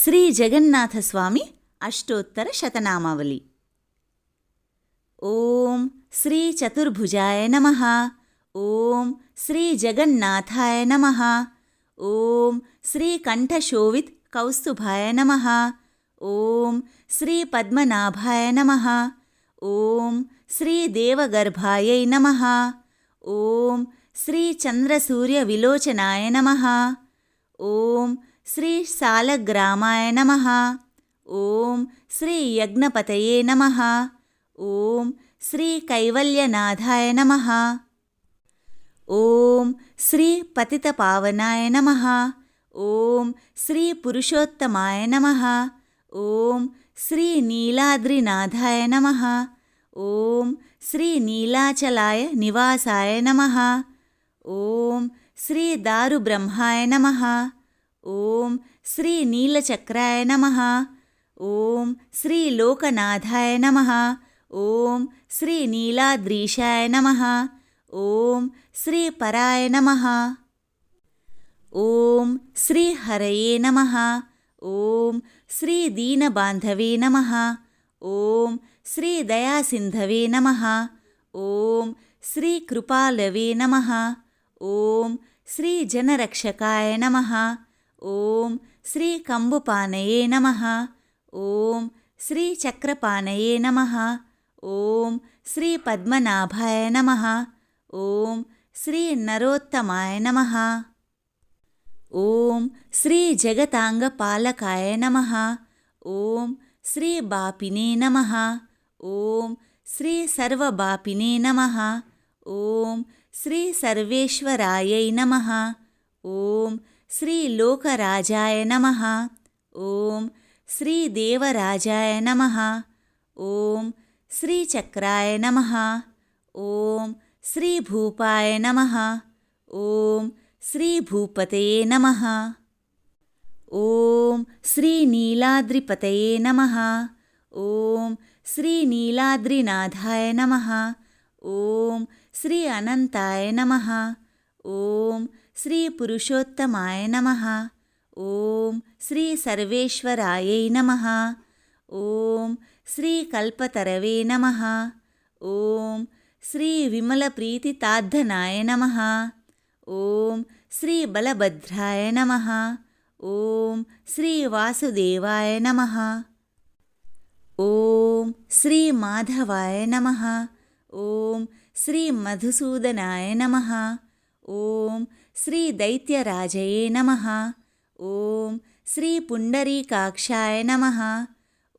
శ్రీ జగన్నాథస్వామి అష్టోత్తర శతనామావళి. ఓం శ్రీ చతుర్భుజాయ నమ. ఓం శ్రీ జగన్నాథాయ నమ. ఓం శ్రీ కంఠశోవిత్ కౌస్తుభాయ నమ. ఓం శ్రీ పద్మనాభాయ నమ. ఓం శ్రీ దేవగర్భాయై నమ. ఓం శ్రీ చంద్రసూర్య విలోచనాయ నమ. ఓం శ్రీ సాలగ్రామాయ నమ. ఓం శ్రీ యజ్ఞపతయే నమ. ఓం శ్రీ కైవల్యనాథాయ నమ. ఓం శ్రీ పతితపావనాయ నమ. ఓం శ్రీ పురుషోత్తమాయ నమ. ఓం శ్రీ నీలాద్రినాథాయ నమ. ఓం శ్రీ నీలాచలాయ నివాసాయ నమ. ఓం శ్రీ దారుబ్రహ్మాయ నమ. ఓం శ్రీ నీలచక్రాయ నమ. ఓం శ్రీ లోకనాథాయ నమ. ఓం శ్రీ నీలాద్రీషాయ నమ. ఓం శ్రీ పరాయ నమ. ఓం శ్రీ హరయే నమ. ఓం శ్రీ దీనబాంధవే నమ. ఓం శ్రీ దయాసింధవే నమ. ఓం శ్రీ కృపాలవే నమ. ఓం శ్రీ జనరక్షకాయ నమ. ఓం శ్రీ కంబుపానయే నమ. ఓం శ్రీ చక్రపానయే నమ. ఓం శ్రీ పద్మనాభాయ నమ. ఓం శ్రీ నరోత్తమాయ నమ. ఓం శ్రీ జగతాంగ పాలకాయ నమ. ఓం శ్రీ బాపినే నమ. ఓం శ్రీ సర్వబాపినే నమ. ఓం శ్రీ సర్వేశ్వరాయై నమ. ఓం శ్రీ లోకరాజాయ నమ ఓం శ్రీ దేవరాజాయ నమ ఓం శ్రీ చక్రాయ నమ ఓం శ్రీ భూపాయ నమ ఓం శ్రీ భూపతయే నమ ఓం శ్రీ నీలాద్రిపతయే నమ ఓం శ్రీ నీలాద్రినాథాయ నమ ఓం శ్రీ పురుషోత్తమాయ నమ. ఓం శ్రీ సర్వేశ్వరాయై నమ. ఓం శ్రీ కల్పతరవే నమ. ఓం శ్రీ విమల ప్రీతి విమలప్రీతితార్థనాయ నమ. ఓం శ్రీ బలభద్రాయ నమ. ఓం శ్రీ వాసుదేవాయ నమ. ఓం శ్రీ మాధవాయ నమ. ఓం శ్రీ మధుసూదనాయ నమ. ఓం శ్రీ దైత్యరాజయే నమ. ఓం శ్రీ పుండరీకాక్షాయ నమ.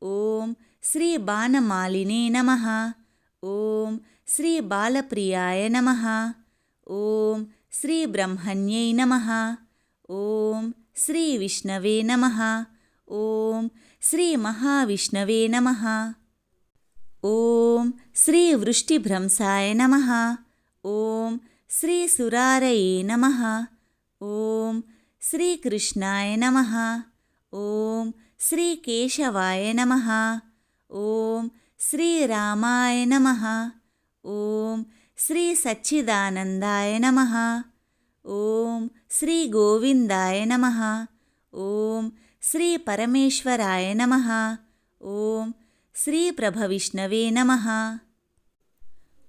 ఓం శ్రీ బాణమాలినే నమ. ఓం శ్రీ బాలప్రియాయ నమ. ఓం శ్రీ బ్రహ్మణ్యై నమ. ఓం శ్రీ విష్ణవే నమ. ఓం శ్రీ మహావిష్ణవే నమ. ఓం శ్రీ వృష్టిభ్రంశాయ నమ. ఓం శ్రీ సురారయే నమ. ఓం శ్రీకృష్ణాయ నమ. ఓం శ్రీకేశవాయ నమ. ఓం శ్రీరామాయ నమ. ఓం శ్రీ సచ్చిదానందాయ నమ. ఓం శ్రీ గోవిందాయ నమ. ఓం శ్రీ పరమేశ్వరాయ నమ. ఓం శ్రీ ప్రభవిష్ణవే నమ.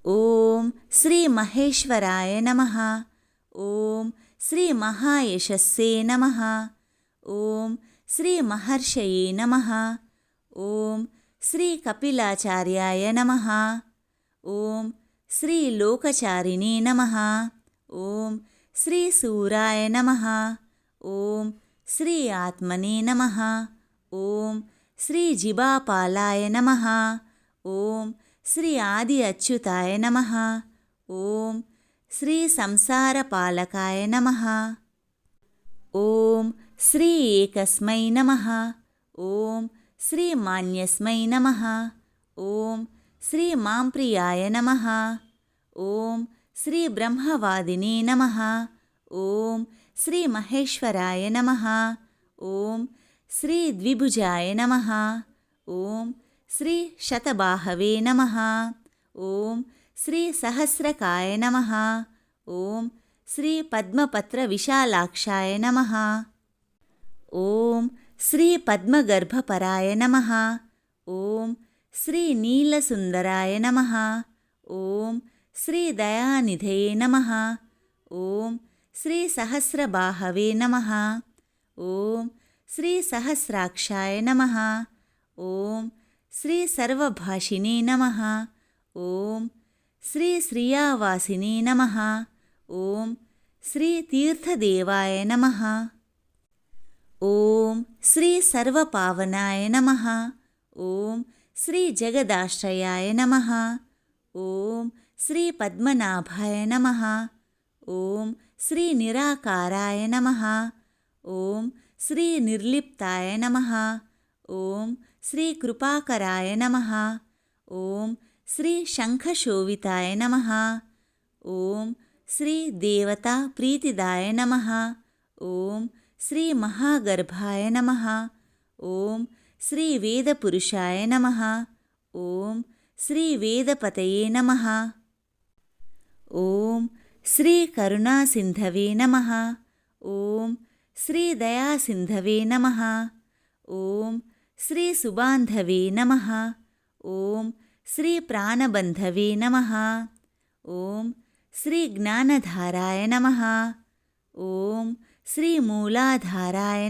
ఓం శ్రీ మహేశ్వరాయ నమ. ఓం శ్రీ మహాయశస్సే నమ. ఓం శ్రీ మహర్షయే నమ. ఓం శ్రీ కపిలాచార్యాయ నమ. ఓం శ్రీ లోకచారిణే నమ. ఓం శ్రీ సూరాయ నమ. ఓం శ్రీ ఆత్మనే నమ. ఓం శ్రీ జిబాపాలాయ నమ. ఓం శ్రీ ఆది అచ్యుతాయ నమ. ఓం శ్రీ సంసారపాలకాయ నమ. ఓం శ్రీ ఏకస్మై నమ. ఓం శ్రీ మాన్యస్మై నమ. ఓం శ్రీ మాంప్రియాయ నమ. ఓం శ్రీ బ్రహ్మవాదినే నమ. ఓం శ్రీ మహేశ్వరాయ నమ. ఓం శ్రీ ద్విభుజాయ నమ. ఓం శ్రీ శతబాహవే నమ. ఓం శ్రీ సహస్రకాయ నమ. ఓం శ్రీ పద్మపత్ర విశాలాక్షాయ నమ. ఓం శ్రీ పద్మగర్భపరాయ నమ. ఓం శ్రీ నీలసుందరాయ నమ. ఓం శ్రీ దయానిధయే నమ. ఓం శ్రీ సహస్రబాహవే నమ. ఓం శ్రీ సహస్రాక్షాయ నమ. ఓం శ్రీ సర్వభాషినే నమ. ఓం శ్రీ శ్రియావాసినే నమ. ఓం శ్రీ తీర్థదేవాయ నమ. ఓం శ్రీ సర్వపావనాయ నమ. ఓం శ్రీ జగదాశ్రయాయ నమ. ఓం శ్రీ పద్మనాభాయ నమ. ఓం శ్రీ నిరాకారాయ నమ. ఓం శ్రీ నిర్లిప్తాయ నమ. ఓం శ్రీ కృపాకరాయ నమ. ఓం శ్రీ శంఖశోవితాయ నమ. ఓం శ్రీ దేవతా ప్రీతిదాయ నమ. ఓం శ్రీ మహాగర్భాయ నమ. ఓం శ్రీ వేదపురుషాయ నమ. ఓం శ్రీ వేదపతయే నమ. ఓం శ్రీ కరుణాసింధవే నమ. ఓం శ్రీ దయాసింధవే నమ. ఓం శ్రీ సుబాంధవే నమ ఓం శ్రీ ప్రాణబంధవే నమ ఓం శ్రీ జ్ఞానధారాయ నమ ఓం శ్రీ మూలాధారాయ